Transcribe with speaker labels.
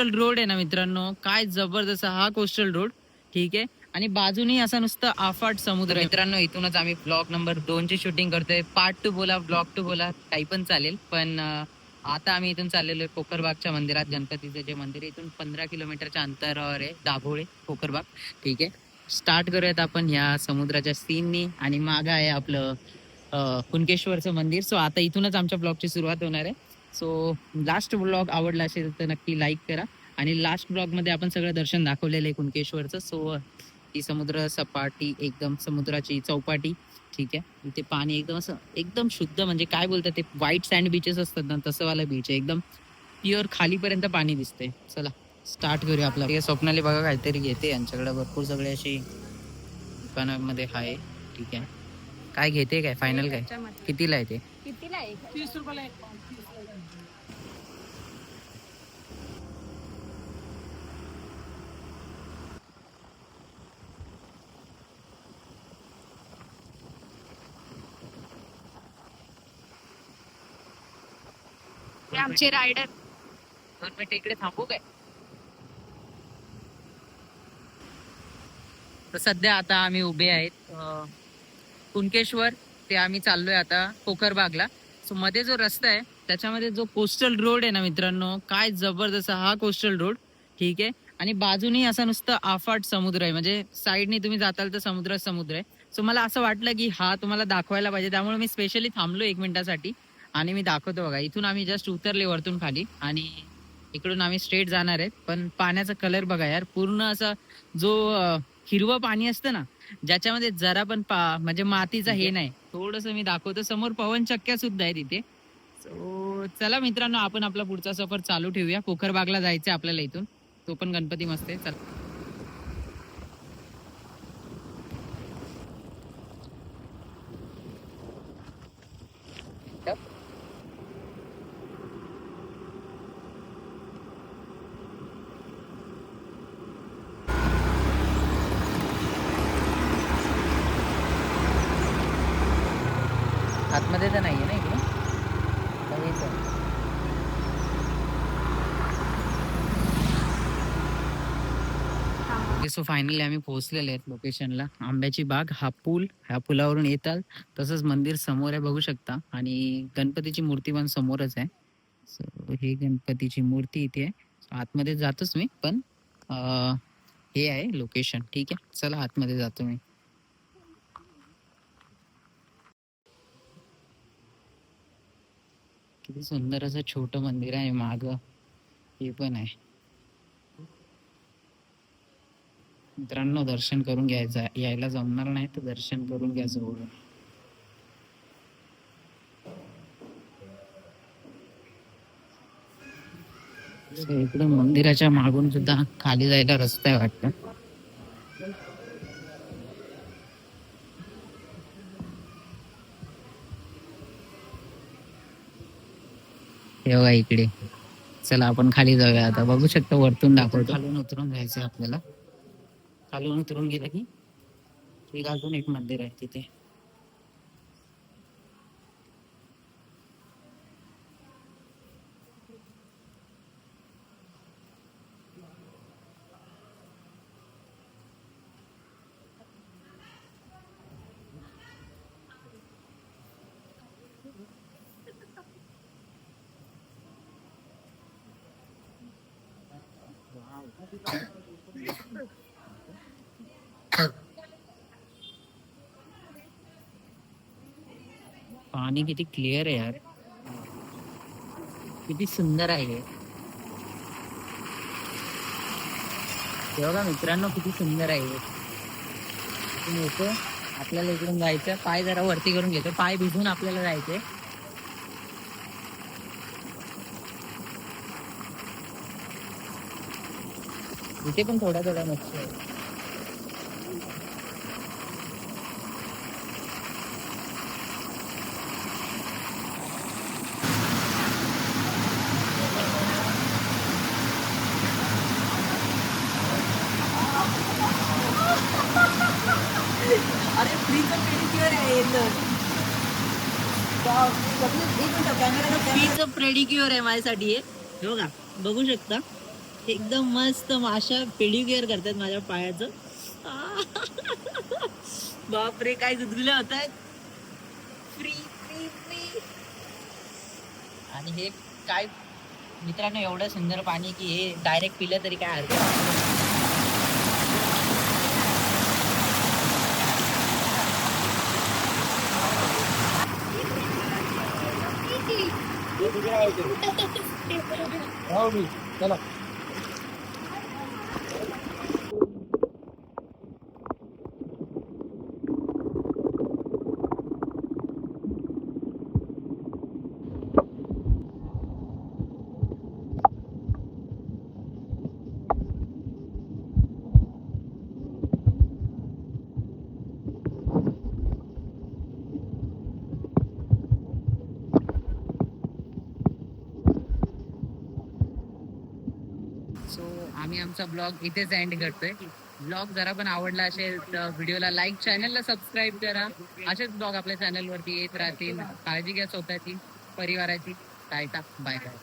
Speaker 1: Coastal road आहे ना मित्रांनो काय जबरदस्त हा कोस्टल रोड ठीक आहे? आणि बाजूनी असा नुसतं आफाट समुद्र मित्रांनो इथूनच आम्ही ब्लॉग नंबर दोन ची शूटिंग करतोय. पार्ट टू बोला ब्लॉग टू बोला काही पण चालेल. पण आता आम्ही इथून चाललेलो आहे कोकरबागच्या मंदिरात. गणपतीचं जे मंदिर आहे इथून पंधरा किलोमीटरच्या अंतरावर आहे दाभोळे कोकरबाग. ठीक आहे? स्टार्ट करूयात आपण ह्या समुद्राच्या सीननी आणि मागं आहे आपलं कुणकेश्वरचं मंदिर. सो आता इथूनच आमच्या ब्लॉगची सुरुवात होणार आहे. सो लास्ट ब्लॉग आवडला असेल तर नक्की लाईक करा. आणि लास्ट ब्लॉगमध्ये आपण सगळं दर्शन दाखवलेलं आहे कुणकेश्वरचं. सो ही समुद्र सपाटी एकदम समुद्राची चौपाटी ठीक आहे. इथे पाणी एकदम असं एकदम शुद्ध म्हणजे काय बोलतात ते व्हाईट सँड बीचेस असतात ना तसं वाला बीच आहे. एकदम प्युअर खालीपर्यंत पाणी दिसते चला स्टार्ट करूया आपला. ठीक आहे, स्वप्नाली बघा काहीतरी घेते यांच्याकडे. भरपूर सगळे अशी दुकानामध्ये आहे ठीक आहे. काय घेते काय? फायनल काय? कितीला आहे ते?
Speaker 2: कितीला आहे?
Speaker 3: तीस रुपयाला
Speaker 2: हे आमचे रायडर
Speaker 1: दोन मिनिटं इकडे थांबू काय? तर सध्या आता आम्ही उभे आहेत कुणकेश्वर. ते आम्ही चाललोय आता कोकरबागला. सो मध्ये जो रस्ता आहे त्याच्यामध्ये जो कोस्टल रोड आहे ना मित्रांनो काय जबरदस्त हा कोस्टल रोड ठीक आहे? आणि बाजूनी असा नुसतं आफाट समुद्र आहे. म्हणजे साईडने तुम्ही जाताल तर समुद्र समुद्र आहे. सो मला असं वाटलं की हा तुम्हाला दाखवायला पाहिजे. त्यामुळे मी स्पेशली थांबलो एक मिनिटासाठी. आणि मी दाखवतो बघा इथून आम्ही जस्ट उतरले वरतून खाली आणि इकडून आम्ही स्ट्रेट जाणार आहेत. पण पाण्याचा कलर बघा यार पूर्ण असं जो हिरवं पाणी असतं ना ज्याच्यामध्ये जरा पण पा म्हणजे मातीचा हे नाही. थोडस मी दाखवतो समोर पवन चक्क्या सुद्धा आहे तिथे सो चला मित्रांनो आपण आपला पुढचा सफर चालू ठेवूया. पोखरबागला जायचं आपल्याला इथून. तो पण गणपती मस्त आहे. चला. आतमध्ये तर नाहीये ना इकडे? आहे? सो फायनली आम्ही पोहोचलेले आहेत लोकेशनला आंब्याची बाग हा पूल ह्या पुलावरून येतात तसंच मंदिर समोर आहे बघू शकता. आणि गणपतीची मूर्ती पण समोरच आहे. सो हे गणपतीची मूर्ती इथे आहे. आतमध्ये जातोच मी पण अं, हे आहे लोकेशन ठीक आहे? चला आतमध्ये जातो मी. किती सुंदर असं छोट मंदिर आहे माग. हे पण आहे. मित्रांनो दर्शन करून घ्यायचं यायला जमणार नाही तर दर्शन करून घ्या जवळ इकडे इकडं मंदिराच्या मागून सुद्धा खाली जायला रस्ता आहे वाटतं. हे बघा इकडे. चला आपण खाली जाऊया आता. बघू शकता वरतून दाखवतो. खालून उतरून जायचंय आपल्याला. खालून उतरून गेलं की एक अजून एक मंदिर आहे तिथे. पाणी किती क्लिअर आहे यार. किती सुंदर आहे तेव्हा बघा मित्रांनो किती सुंदर आहे येतो. आपल्याला इकडून जायचं पाय जरा वरती करून घेतो. पाय भिजून आपल्याला जायचंय. इथे पण थोड्या थोड्या मच्छी आहे
Speaker 3: अरे फ्रीचं पेडिक्युअर आहे येतं.
Speaker 1: प्रेडिक्युअर आहे माझ्यासाठी हे. हे बघा बघू शकता. एकदम मस्त माशा पेडिक्युअर करतात माझ्या पायाचं. बापरे काय गुदगुल्या होत. आहेत फ्री फ्री फ्री. आणि हे काय मित्रांनो एवढं सुंदर पाणी की हे डायरेक्ट पिलं तरी काय हरकत
Speaker 4: चला
Speaker 1: सो आम्ही आमचा ब्लॉग इथेच एंड करतोय. ब्लॉग जरा पण आवडला असेल तर व्हिडिओला लाईक चॅनलला सबस्क्राईब करा. असेच ब्लॉग आपल्या चॅनलवरती येत राहतील. काळजी घ्या स्वतःची परिवाराची. Tata bye bye